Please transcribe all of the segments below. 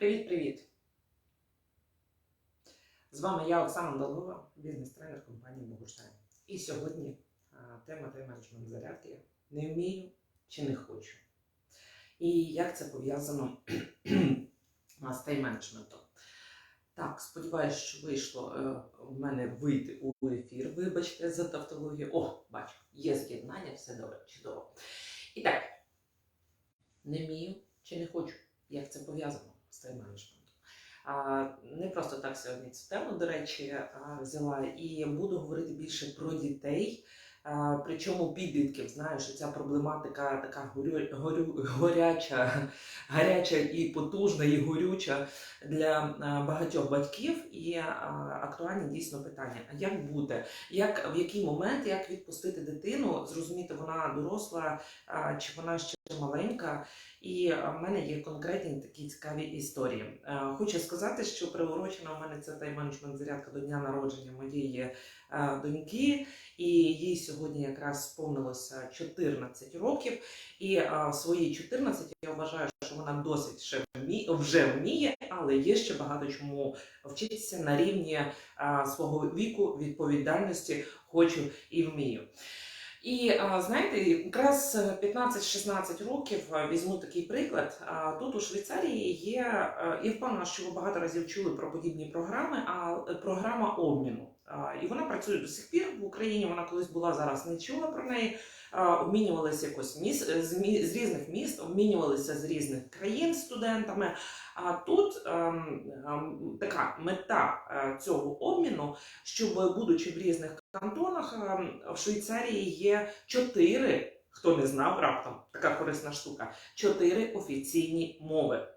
Привіт-привіт! З вами я, Оксана Долгова, бізнес-тренер компанії Богуштайн. І сьогодні тема тайм-менеджмент зарядки не вмію чи не хочу. І як це пов'язано з тайм-менеджментом. Так, сподіваюся, що вийшло е, в мене вийти у ефір. Вибачте за тавтологію. О, бачу, є з'єднання, все добре, чудово. І так, не вмію чи не хочу. Як це пов'язано з тайм-менеджментом? Не просто так сьогодні цю тему, до речі, взяла і буду говорити більше про дітей. Причому підлітків, знаєш, ця проблематика така горю, горю, горяча, гаряча і потужна, і горюча для багатьох батьків. І актуальні дійсно питання: а як бути, як в який момент, як відпустити дитину, зрозуміти, вона доросла чи вона ще маленька. І е, в мене є конкретні такі цікаві історії. Е, Хочу сказати, що приурочена в мене це тайм-менеджмент зарядка до дня народження моєї е, доньки, і їй сьогодні якраз сповнилося 14 років. І свої 14 я вважаю, що вона досить ще вже вміє, але є ще багато чому вчитися на рівні свого віку, відповідальності хочу і вмію. І знаєте, якраз 15-16 років візьму такий приклад. Тут у Швейцарії є, я впевнена, що ви багато разів чули про подібні програми, а е, програма обміну. І вона працює до сих пір в Україні. Вона колись була зараз не чула про неї. Обмінювалися якось міс з, мі- з різних міст, обмінювалися з різних країн студентами. А тут ем, ем, така мета е, цього обміну, щоб будучи в різних кантонах, ем, в Швейцарії є чотири, хто не знав раптом, така корисна штука, чотири офіційні мови.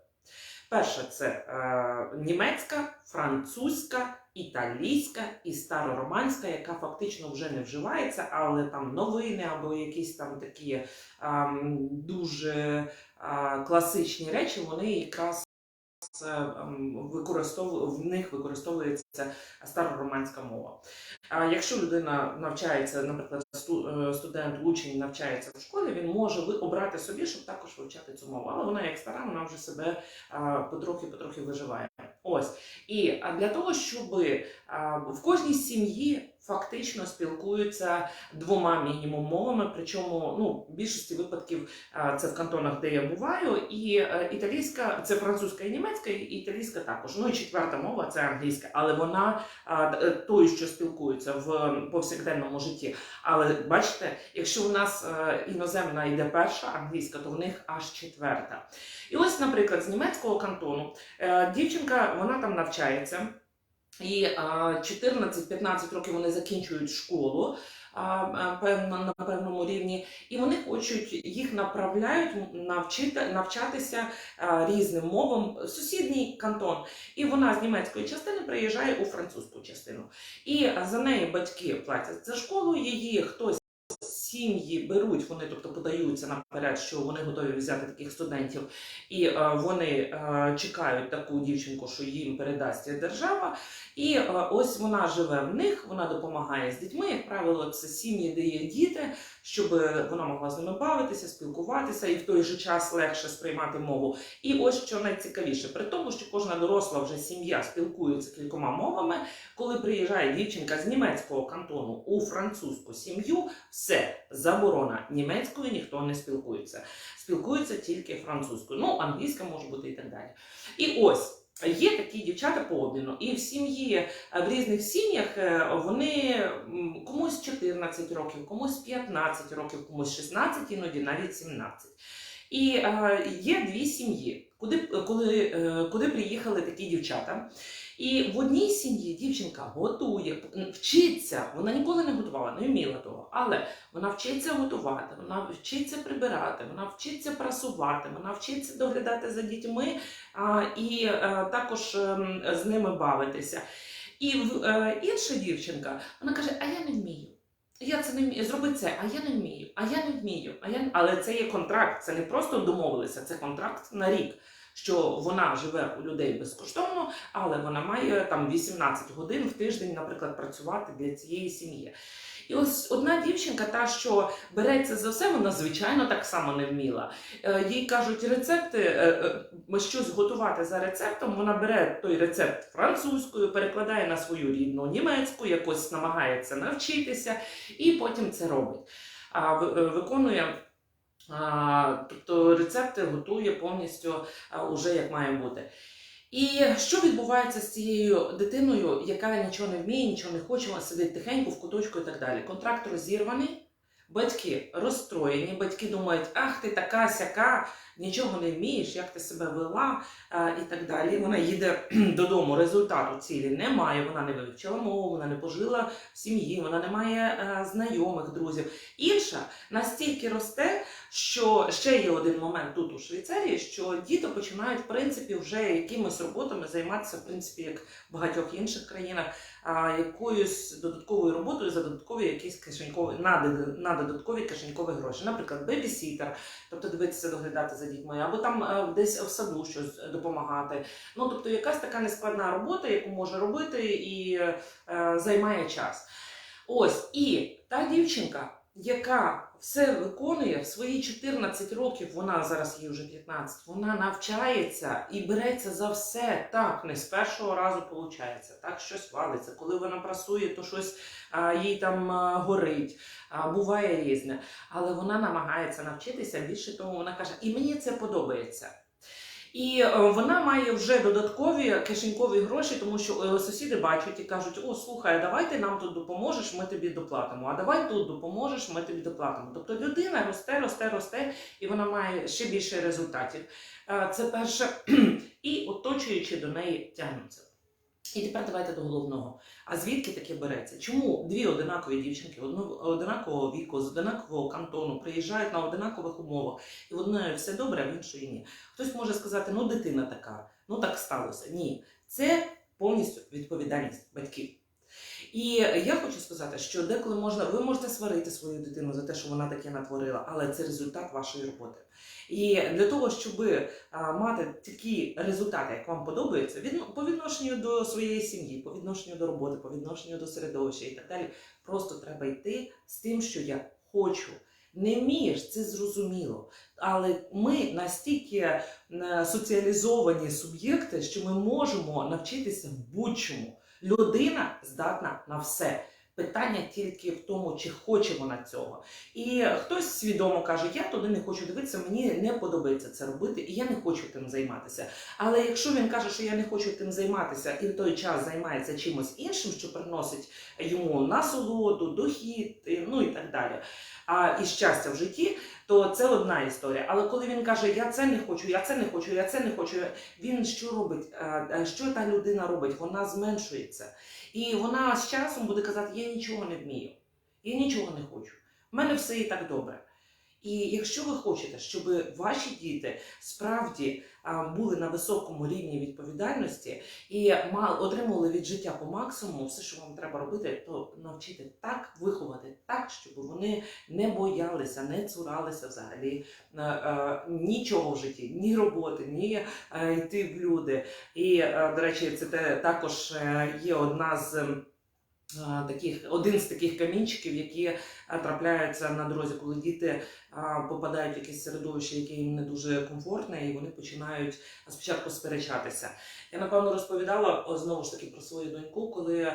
Перша це е, німецька, французька, італійська і старороманська, яка фактично вже не вживається, але там новини або якісь там такі ем, дуже е, класичні речі, вони якраз це ем, використову в них використовується старороманська мова. А якщо людина навчається, наприклад, е, студент, учень навчається в школі, він може обрати собі, щоб також вивчати цю мову. Але вона як стара, вона вже себе потрохи-потрохи виживає. Ось і для того, щоб в кожній сім'ї фактично спілкуються двома мінімум мовами, причому ну в більшості випадків це в кантонах, де я буваю, і е, італійська, це французька і німецька, і італійська також. Ну і четверта мова це англійська, але вона е, тою, що спілкуються в повсякденному житті. Але бачите, якщо у нас е, іноземна йде перша англійська, то в них аж четверта. І ось, наприклад, з німецького кантону дівчинка вона там навчається. І е, 14-15 років вони закінчують школу на певному рівні, і вони хочуть їх направляють навчити, навчатися різним мовам сусідній кантон. І вона з німецької частини приїжджає у французьку частину. І за неї батьки платять за школу, її хтось. Сім'ї беруть, вони тобто подаються наперед, що вони готові взяти таких студентів, і е, вони е, чекають таку дівчинку, що їм передасть держава. І е, ось вона живе в них, вона допомагає з дітьми. Як правило, це сім'ї, де є діти, щоб вона могла з ними бавитися, спілкуватися і в той же час легше сприймати мову. І ось що найцікавіше, при тому, що кожна доросла вже сім'я спілкується кількома мовами. Коли приїжджає дівчинка з німецького кантону у французьку сім'ю, все заборона німецькою ніхто не спілкується. Спілкуються тільки французькою. Ну, англійська може бути і так далі. І ось. Є такі дівчата по обміну, і в сім'ї е, в різних сім'ях е, вони комусь 14 років, комусь 15 років, комусь 16, іноді навіть 17. І е, є дві сім'ї, куди, коли, е, куди приїхали такі дівчата. І в одній сім'ї дівчинка готує, вчиться. Вона ніколи не готувала, не вміла того, але вона вчиться готувати, вона вчиться прибирати, вона вчиться прасувати, вона вчиться доглядати за дітьми а, і е, також ем, з ними бавитися. І в- е, інша дівчинка вона каже: А я не вмію. Я це не вмію. Зроби це, а я не вмію, а я не вмію. А я... Але це є контракт, це не просто домовилися, це контракт на рік. Що вона живе у людей безкоштовно, але вона має там 18 годин в тиждень, наприклад, працювати для цієї сім'ї. І ось одна дівчинка, та, що береться за все, вона звичайно так само не вміла. Е, Їй кажуть рецепти, е, е, щось готувати за рецептом. Вона бере той рецепт французькою, перекладає на свою рідну німецьку, якось намагається навчитися, і потім це робить. А виконує. Тобто рецепти готує повністю уже як має бути. І що відбувається з цією дитиною, яка нічого не вміє, нічого не хоче, вона сидить тихенько в куточку і так далі. Контракт розірваний, батьки розстроєні, батьки думають, ах, ти така сяка, нічого не вмієш, як ти себе вела і так далі. Вона їде додому, результату цілі немає, вона не вивчила мову, вона не пожила в сім'ї, вона не має е, знайомих, друзів. Інша настільки росте, що ще є один момент тут у Швейцарії, що діти починають в принципі вже якимись роботами займатися, в принципі, як в багатьох інших країнах, а, якоюсь додатковою роботою за додаткові якісь кишенькові на, на додаткові кишенькові гроші. Наприклад, бебісітер, тобто дивитися, доглядати за дітьми, або там е, десь в саду щось допомагати. Ну тобто, якась така нескладна робота, яку може робити і е, займає час. Ось і та дівчинка, яка все виконує в свої 14 років, вона зараз їй вже 15, вона навчається і береться за все. Так, не з першого разу виходить, так щось валиться. Коли вона прасує, то щось а, їй там а, горить. А, буває різне. Але вона намагається навчитися. Більше того, вона каже, і мені це подобається. І е, вона має вже додаткові кишенькові гроші, тому що е, сусіди бачать і кажуть: о, слухай, давай ти нам тут допоможеш, ми тобі доплатимо. А давай тут допоможеш, ми тобі доплатимо. Тобто людина росте, росте, росте, і вона має ще більше результатів. Е, Це перше, і оточуючи до неї тягнуться. І тепер давайте до головного. А звідки таке береться? Чому дві одинакові дівчинки одинакового віку, з одинакового кантону приїжджають на одинакових умовах, і в одної все добре, а в іншої ні? Хтось може сказати, ну дитина така, ну так сталося. Ні, це повністю відповідальність батьків. І я хочу сказати, що деколи можна, ви можете сварити свою дитину за те, що вона таке натворила, але це результат вашої роботи. І для того, щоб мати такі результати, як вам подобається, по відношенню до своєї сім'ї, по відношенню до роботи, по відношенню до середовища і так далі, просто треба йти з тим, що я хочу. Не вмієш, це зрозуміло. Але ми настільки е, соціалізовані суб'єкти, що ми можемо навчитися будь-чому. Людина здатна на все. Питання тільки в тому, чи хоче вона цього. І хтось свідомо каже: я туди не хочу дивитися, мені не подобається це робити, і я не хочу тим займатися. Але якщо він каже, що я не хочу тим займатися, і в той час займається чимось іншим, що приносить йому насолоду, дохід, ну і так далі, а і щастя в житті, то це одна історія. Але коли він каже, я це не хочу, я це не хочу, я це не хочу, він що робить? Що та людина робить? Вона зменшується. І вона з часом буде казати, я нічого не вмію, я нічого не хочу. У мене все і так добре. І якщо ви хочете, щоб ваші діти справді були на високому рівні відповідальності і отримували від життя по максимуму, все, що вам треба робити, то навчити так, виховати так, щоб вони не боялися, не цуралися взагалі е, е, нічого в житті, ні роботи, ні е, йти в люди. І, до речі, це також є одна з. Е, Таких один з таких камінчиків, які е, трапляються на дорозі, коли діти попадають в якесь середовище, яке їм не дуже комфортне, і вони починають спочатку сперечатися. Я напевно розповідала знову ж таки про свою доньку, коли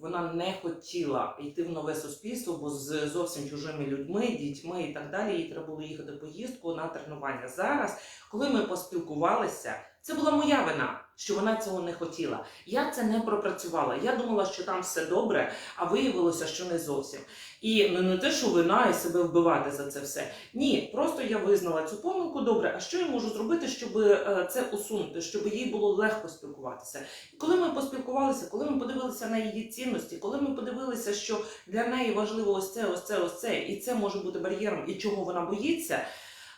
вона не хотіла йти в нове суспільство, бо з зовсім чужими людьми, дітьми і так далі. Їй треба було їхати поїздку на тренування. Зараз, коли ми поспілкувалися, це була моя вина, що вона цього не хотіла. Я це не пропрацювала. Я думала, що там все добре, а виявилося, що не зовсім. І ну, не те, що вина і себе вбивати за це все. Ні, просто я визнала цю помилку добре. А що я можу зробити, щоб е, це усунути, щоб їй було легко спілкуватися? Коли ми поспілкувалися, коли ми подивилися на її цінності, коли ми подивилися, що для неї важливо ось це, ось це, ось це, і це може бути бар'єром, і чого вона боїться.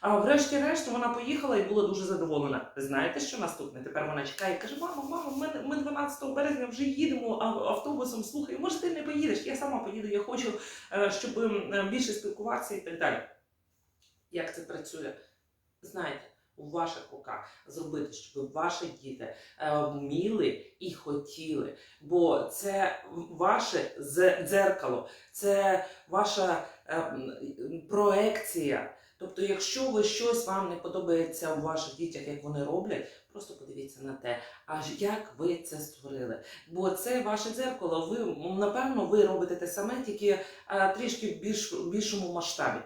А врешті-решт вона поїхала і була дуже задоволена. Знаєте, що наступне? Тепер вона чекає каже: мамо, мамо, ми, ми 12 березня вже їдемо автобусом. Слухай, може ти не поїдеш? Я сама поїду, я хочу, е, щоб е, більше спілкуватися і так далі. Як це працює? Знаєте, у ваших руках зробити, щоб ваші діти е, вміли і хотіли. Бо це ваше дзеркало, це ваша проекція. Тобто, якщо ви щось вам не подобається у ваших дітях, як вони роблять, просто подивіться на те, аж як ви це створили. Бо це ваше дзеркало. Ви напевно ви робите те саме, тільки е, трішки в більш, більшому масштабі.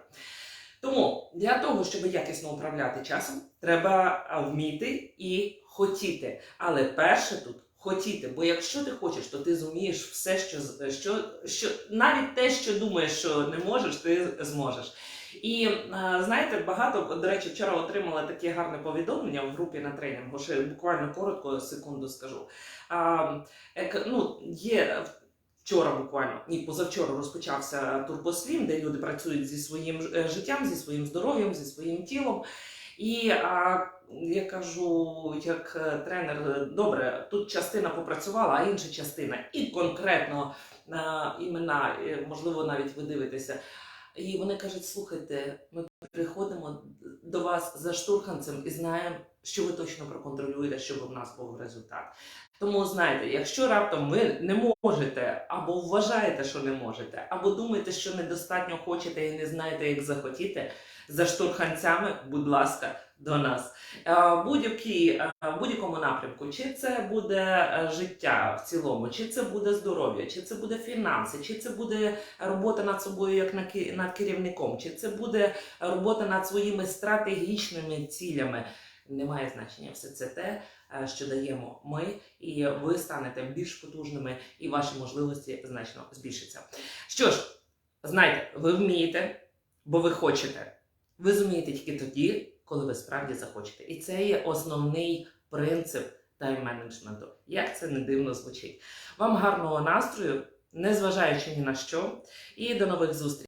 Тому для того, щоб якісно управляти часом, треба вміти і хотіти. Але перше тут хотіти. Бо якщо ти хочеш, то ти зумієш все, що, що, що навіть те, що думаєш, що не можеш, ти зможеш. І е, знаєте, багато до речі, вчора отримала таке гарне повідомлення в групі на тренінгу. Ще буквально коротко секунду скажу. А, ну, є вчора буквально, ні, позавчора розпочався турбосвім, де люди працюють зі своїм е, життям, зі своїм здоров'ям, зі своїм тілом. І а, я кажу, як е, тренер, добре, тут частина попрацювала, а інша частина, і конкретно а, імена, можливо, навіть ви дивитеся. І вони кажуть: слухайте, ми приходимо до вас за штурханцем і знаємо, що ви точно проконтролюєте, щоб у нас був результат. Тому знаєте, якщо раптом ви не можете, або вважаєте, що не можете, або думаєте, що недостатньо хочете і не знаєте, як захотіти, за штурханцями, будь ласка, до нас. Е, Будь-який, е, будь-якому напрямку, чи це буде е, життя в цілому, чи це буде здоров'я, чи це буде фінанси, чи це буде робота над собою як на над керівником, чи це буде робота над своїми стратегічними цілями. Немає значення все це те, е, що даємо ми, і ви станете більш потужними, і ваші можливості значно збільшаться. Що ж, знайте, ви вмієте, бо ви хочете. Ви зумієте тільки тоді, коли ви справді захочете. І це є основний принцип тайм-менеджменту. Як це не дивно звучить. Вам гарного настрою, незважаючи ні на що, і до нових зустрічей.